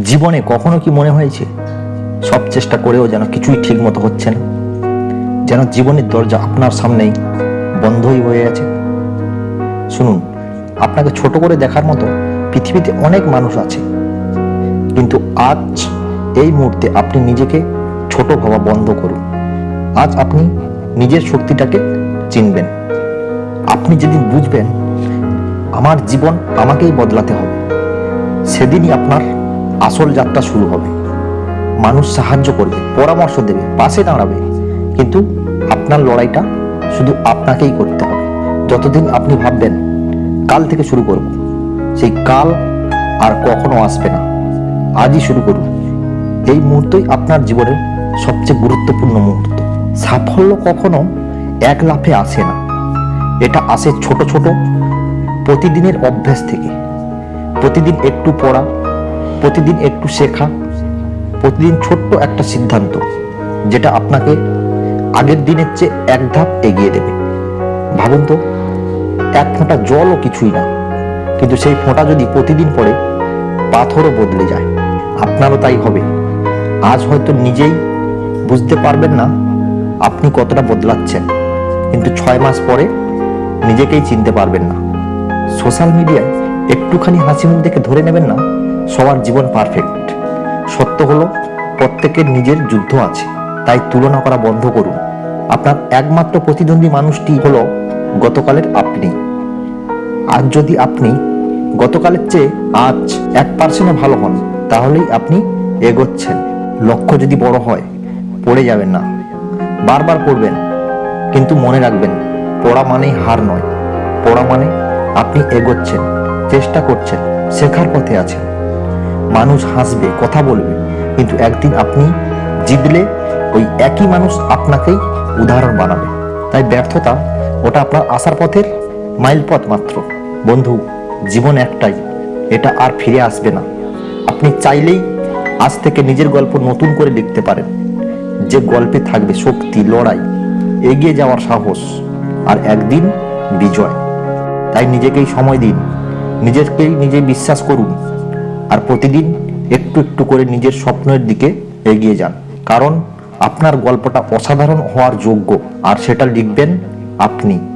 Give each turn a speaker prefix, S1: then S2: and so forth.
S1: জীবনে কখনো কি মনে হয়েছে? সব চেষ্টা করেও যেন কিছুই ঠিক মতো হচ্ছে না। যেন জীবনের দরজা আপনার সামনেই বন্ধই হয়ে আছে। শুনুন, আপনাকে ছোট করে দেখার মতো পৃথিবীতে অনেক মানুষ আছে। কিন্তু আজ এই মুহূর্তে আপনি নিজেকে ছোট ভাবা বন্ধ করুন। আজ আপনি নিজের শক্তিটাকে চিনবেন। আপনি যেদিন বুঝবেন, আমার জীবন আমাকেই বদলাতে হবে। সেদিনই আপনার আসল যাত্রা শুরু হবে। মানুষ সাহায্য করবে, পরামর্শ দেবে, পাশে দাঁড়াবে। কিন্তু আপনার লড়াইটা শুধু আপনাকেই করতে হবে। যতদিন আপনি ভাববেন কাল থেকে শুরু করব, সেই কাল আর কখনো আসবে না। আজই শুরু করুন। এই মুহূর্তই আপনার জীবনের সবচেয়ে গুরুত্বপূর্ণ মুহূর্ত। সাফল্য কখনো এক লাফে আসে না। এটা আসে ছোট ছোট প্রতিদিনের অভ্যাস থেকে। প্রতিদিন একটু পড়া প্রতিদিন একটু শেখা, প্রতিদিন ছোট্ট একটা সিদ্ধান্ত, যেটা আপনাকে আগের দিনের চেয়ে এক ধাপ এগিয়ে দেবে। ভাবুন তো, এক ফোঁটা জলও কিছুই না, কিন্তু সেই ফোঁটা যদি প্রতিদিন পড়ে, পাথরও বদলে যায়। আপনারও তাই হবে। আজ হয়তো নিজেই বুঝতে পারবেন না আপনি কতটা বদলাচ্ছেন, কিন্তু ছয় মাস পরে নিজেকেই চিনতে পারবেন না। সোশ্যাল মিডিয়ায় একটুখানি হাসি মুখ দেখে ধরে নেবেন না সবার জীবন পারফেক্ট সত্য হলো, প্রত্যেকের নিজের যুদ্ধ আছে, তাই তুলনা করা বন্ধ করুন। আপনার একমাত্র প্রতিদ্বন্দ্বী মানুষটি হলো গতকালের আপনি। আজ যদি আপনি গতকালের চেয়ে আজ এক পার্সেন্টও ভালো হন, তাহলেই আপনি এগোচ্ছেন। লক্ষ্য যদি বড় হয়, পড়ে যাবেন না। বারবার পড়বেন, কিন্তু মনে রাখবেন, পড়া মানেই হার নয়। পড়া মানে আপনি এগোচ্ছেন, চেষ্টা করছেন, শেখার পথে আছেন। মানুষ হাসবে, কথা বলবে। কিন্তু একদিন আপনি জিতলে ওই একই মানুষ আপনাকেই উদাহরণ বানাবে। তাই ব্যর্থতা ওটা আপনার আসার পথের মাইলপথ মাত্র। বন্ধু, জীবন একটাই, এটা আর ফিরে আসবে না। আপনি চাইলেই আজ থেকে নিজের গল্প নতুন করে লিখতে পারেন। যে গল্পে থাকবে শক্তি, লড়াই, এগিয়ে যাওয়ার সাহস আর একদিন বিজয়। তাই নিজেকেই সময় দিন, নিজেকেই নিজে বিশ্বাস করুন। প্রতিদিন একটু একটু করে নিজের স্বপ্নের দিকে এগিয়ে যান। কারণ আপনার গল্পটা অসাধারণ হওয়ার যোগ্য। আর সেটা লিখবেন আপনি।